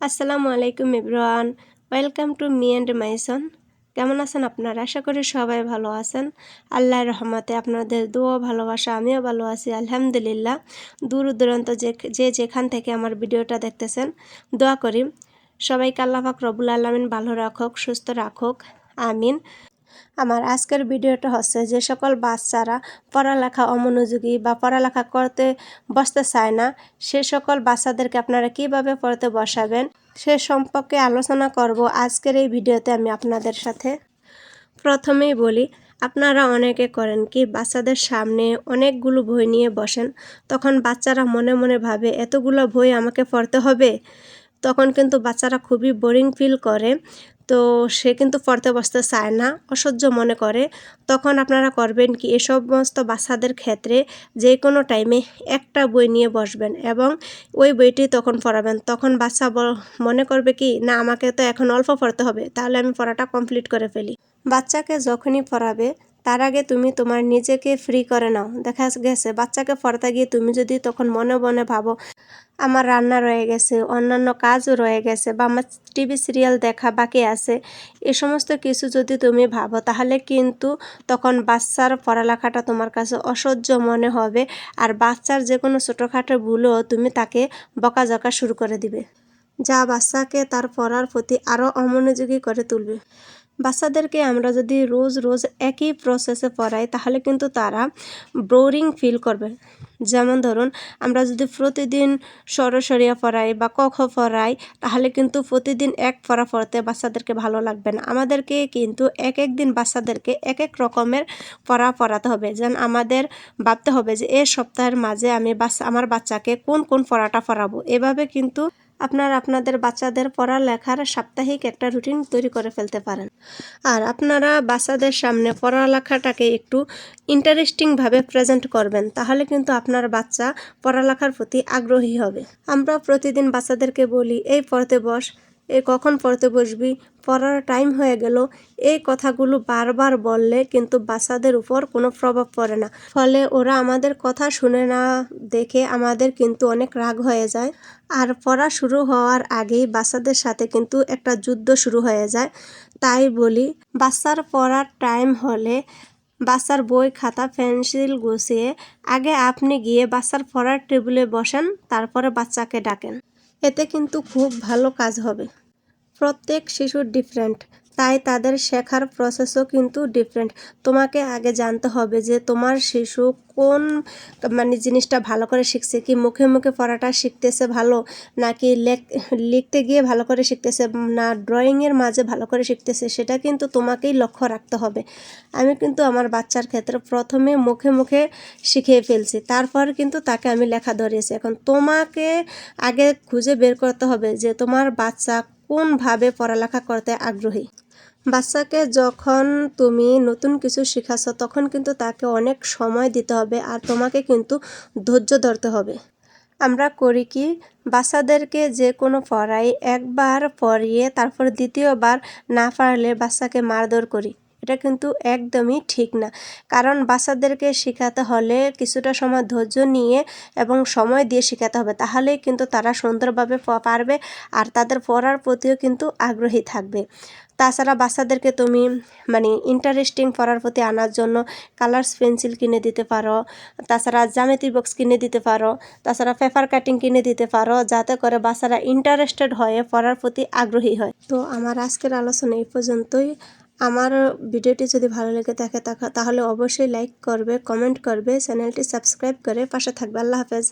আসসালামু আলাইকুম Ibran. Welcome to me and মাইসন। কেমন আছেন আপনারা? আশা করি সবাই ভালো আছেন। আল্লাহ রহমতে আপনাদের দোয়া, ভালোবাসা, আমিও ভালো আছি, আলহামদুলিল্লাহ। দূর দূরান্ত যে যে যেখান থেকে আমার ভিডিওটা দেখতেছেন, দোয়া করি। সবাইকে আল্লাহাক রবুল আলমিন ভালো রাখুক, সুস্থ রাখুক। আমিন। আমার আজকের ভিডিওটা হচ্ছে যে সকল বাচ্চারা পড়ালেখা অমনোযোগী বা পড়ালেখা করতে বসতে চায় না, সে সকল বাচ্চাদেরকে আপনারা কীভাবে পড়তে বসাবেন সে সম্পর্কে আলোচনা করব আজকের এই ভিডিওতে আমি আপনাদের সাথে। প্রথমেই বলি, আপনারা অনেকে করেন কি বাচ্চাদের সামনে অনেকগুলো বই নিয়ে বসেন, তখন বাচ্চারা মনে মনে ভাবে, এতগুলো বই আমাকে পড়তে হবে? তখন কিন্তু বাচ্চারা খুবই বোরিং ফিল করে। তো সে কিন্তু পড়তে বসতে চায় না, অসহ্য মনে করে। তখন আপনারা করবেন কি, এ সমস্ত বাচ্চাদের ক্ষেত্রে যে কোনো টাইমে একটা বই নিয়ে বসবেন এবং ওই বইটি তখন পড়াবেন। তখন বাচ্চা মনে করবে কি, না, আমাকে তো এখন অল্প পড়তে হবে, তাহলে আমি পড়াটা কমপ্লিট করে ফেলি। বাচ্চাকে যখনই পড়াবে তার আগে তুমি তোমার নিজেকে ফ্রি করে নাও। দেখা গেছে, বাচ্চাকে পড়তে গিয়ে তুমি যদি তখন মনে মনে ভাবো, আমার রান্না রয়ে গেছে, অন্যান্য কাজও রয়ে গেছে বা আমার টিভি সিরিয়াল দেখা বাকি আছে, এ সমস্ত কিছু যদি তুমি ভাবো, তাহলে কিন্তু তখন বাচ্চার পড়ালেখাটা তোমার কাছে অসহ্য মনে হবে আর বাচ্চার যে কোনো ছোটোখাটো ভুলও তুমি তাকে বকাঝকা শুরু করে দিবে। যা বাচ্চাকে তার পড়ার প্রতি আরও অমনোযোগী করে তুলবে। বাচ্চাদেরকে আমরা যদি রোজ রোজ একই প্রসেসে পড়াই, তাহলে কিন্তু তারা বোরিং ফিল করবে। যেমন ধরুন, আমরা যদি প্রতিদিন সরসরিয়া পড়াই বা কখ পড়াই, তাহলে কিন্তু প্রতিদিন এক পড়া পড়তে বাচ্চাদেরকে ভালো লাগবে না। আমাদেরকে কিন্তু এক এক দিন বাচ্চাদেরকে এক এক রকমের পড়া পড়াতে হবে। যেন আমাদের ভাবতে হবে যে, এ সপ্তাহের মাঝে আমি বাচ্চা, আমার বাচ্চাকে কোন কোন পড়াটা পড়াবো? এভাবে কিন্তু আপনার আপনাদের বাচ্চাদের পড়ালেখার সাপ্তাহিক একটা রুটিন তৈরি করে ফেলতে পারেন। আর আপনারা বাচ্চাদের সামনে পড়ালেখাটাকে একটু ইন্টারেস্টিংভাবে প্রেজেন্ট করবেন, তাহলে কিন্তু আপনার বাচ্চা পড়ালেখার প্রতি আগ্রহী হবে। আমরা প্রতিদিন বাচ্চাদেরকে বলি, এই পড়তে বস এ কখন পড়তে বসবি? পড়ার টাইম হয়ে গেল। এই কথাগুলো বারবার বললে কিন্তু বাচ্চাদের উপর কোনো প্রভাব পড়ে না। ফলে ওরা আমাদের কথা শুনে না দেখে আমাদের কিন্তু অনেক রাগ হয়ে যায়। আর পড়া শুরু হওয়ার আগেই বাচ্চাদের সাথে কিন্তু একটা যুদ্ধ শুরু হয়ে যায়। তাই বলি, বাচ্চার পড়ার টাইম হলে বাচ্চার বই, খাতা, পেন্সিল গুছিয়ে আগে আপনি গিয়ে বাচ্চার পড়ার টেবিলে বসেন, তারপরে বাচ্চাকে ডাকেন। এতে কিন্তু খুব ভালো কাজ হবে। প্রত্যেক শিশুর ডিফারেন্ট তাই তাদের শেখার প্রসেসও কিন্তু ডিফারেন্ট তোমাকে আগে জানতে হবে যে তোমার শিশু কোন মানে জিনিসটা ভালো করে শিখছে? কি মুখে মুখে পড়াটা শিখতেছে ভালো? নাকি লিখতে গিয়ে ভালো করে শিখতেছে? না ড্রয়িংয়ের মাঝে ভালো করে শিখতেছে? সেটা কিন্তু তোমাকেই লক্ষ্য রাখতে হবে। আমি কিন্তু আমার বাচ্চার ক্ষেত্রে প্রথমে মুখে মুখে শিখিয়ে ফেলছি। তারপর কিন্তু তাকে আমি লেখা ধরিয়েছি। এখন তোমাকে আগে খুঁজে বের করতে হবে যে তোমার বাচ্চা কোনভাবে পড়ালেখা করতে আগ্রহী। বাচ্চাকে যখন তুমি নতুন কিছু শেখাচ্ছ, তখন কিন্তু তাকে অনেক সময় দিতে হবে আর তোমাকে কিন্তু ধৈর্য ধরতে হবে। আমরা করি কি, বাচ্চাদেরকে যে কোনো পড়াই, একবার পড়িয়ে তারপর দ্বিতীয়বার না পারলে বাচ্চাকে মারধর করি। এটা কিন্তু একদমই ঠিক না। কারণ বাচ্চাদেরকে শেখাতে হলে কিছুটা সময় ধৈর্য নিয়ে এবং সময় দিয়ে শেখাতে হবে। তাহলেই কিন্তু তারা সুন্দরভাবে পারবে আর তাদের পড়ার প্রতিও কিন্তু আগ্রহী থাকবে। তাছাড়া বাচ্চাদেরকে তুমি মানে ইন্টারেস্টিং পড়ার প্রতি আনার জন্য কালার্স পেন্সিল কিনে দিতে পারো। তাছাড়া জ্যামেট্রি বক্স কিনে দিতে পারো। তাছাড়া পেপার কাটিং কিনে দিতে পারো। যাতে করে বাচ্চারা ইন্টারেস্টেড হয়ে পড়ার প্রতি আগ্রহী হয়। তো আমার আজকের আলোচনা এই পর্যন্তই। আমার ভিডিওটি যদি ভালো লেগে থাকে তাহলে অবশ্যই লাইক করবে কমেন্ট করবে, চ্যানেলটি সাবস্ক্রাইব করে পাশে থাকবে। আল্লাহ হাফেজ।